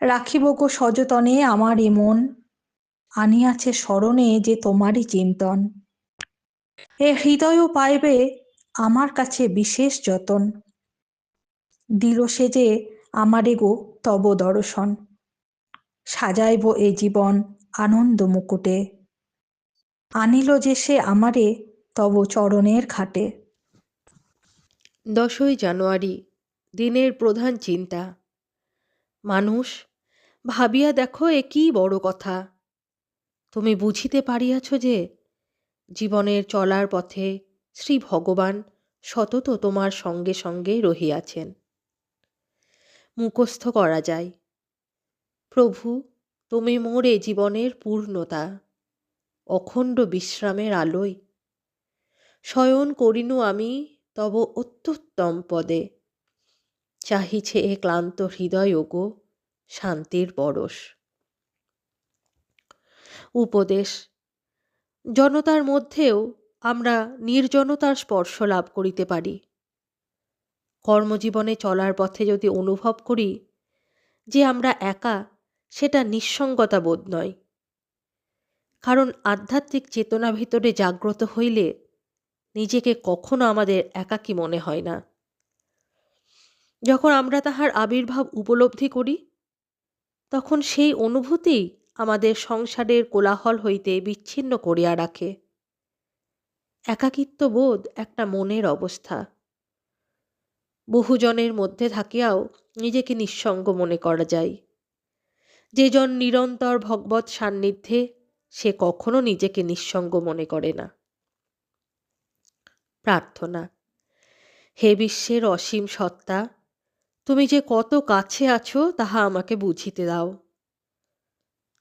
রাখিব গো সযতনে আমার এ মন। আনিয়াছে স্মরণে যে তোমারই চিন্তন। এ হৃদয়ও পাইবে আমার কাছে বিশেষ যতন। দিল সে যে আমারে গো তব দর্শন। সাজাইব এ জীবন আনন্দ মুকুটে। আনিল যে সে আমারে তব চরণের ঘাটে। দশই জানুয়ারি, দিনের প্রধান চিন্তা। মানুষ ভাবিয়া দেখো এ কি বড় কথা। তুমি বুঝিতে পারিয়াছ যে, জীবনের চলার পথে শ্রী ভগবান সতত তোমার সঙ্গে সঙ্গে রহিয়াছেন। মুখস্থ করা যায়। প্রভু, তুমি মোরে জীবনের পূর্ণতা, অখণ্ড বিশ্রামের আলোয়। শয়ন করিনু আমি তব অত্যুত্তম পদে। চাহিছে এ ক্লান্ত হৃদয় গো শান্তির পরশ। উপদেশ, জনতার মধ্যেও আমরা নির্জনতার স্পর্শ লাভ করিতে পারি। কর্মজীবনে চলার পথে যদি অনুভব করি যে আমরা একা, সেটা নিঃসঙ্গতা বোধ নয়। কারণ আধ্যাত্মিক চেতনা ভিতরে জাগ্রত হইলে নিজেকে কখনো আমাদের একাকী মনে হয় না। যখন আমরা তাহার আবির্ভাব উপলব্ধি করি তখন সেই অনুভূতি আমাদের সংসারের কোলাহল হইতে বিচ্ছিন্ন করিয়া রাখে। একাকিত্ব বোধ একটা মনের অবস্থা। বহুজনের মধ্যে থাকিয়াও নিজেকে নিঃসঙ্গ মনে করা যায়। যেজন নিরন্তর ভগবত সান্নিধ্যে, সে কখনো নিজেকে নিঃসঙ্গ মনে করে না। প্রার্থনা, হে বিশ্বের অসীম সত্তা তুমি যে কত কাছে আছো, তাহা আমাকে বুঝিতে দাও।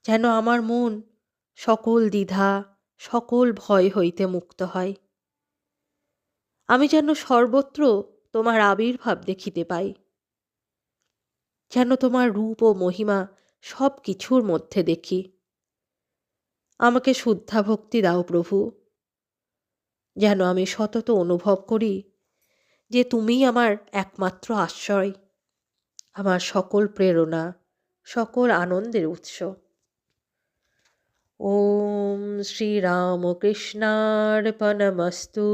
যেন আমার মন সকল দ্বিধা, সকল ভয় হইতে মুক্ত হয়। আমি যেন সর্বত্র তোমার আবির্ভাব দেখিতে পাই। যেন তোমার রূপ ও মহিমা সব কিছুর মধ্যে দেখি। আমাকে শুদ্ধা ভক্তি দাও প্রভু। যেন আমি সতত অনুভব করি যে তুমিই আমার একমাত্র আশ্রয়। আমার সকল প্রেরণা সকল আনন্দের উৎস। ওম শ্রীরামকৃষ্ণার্পণমস্তু।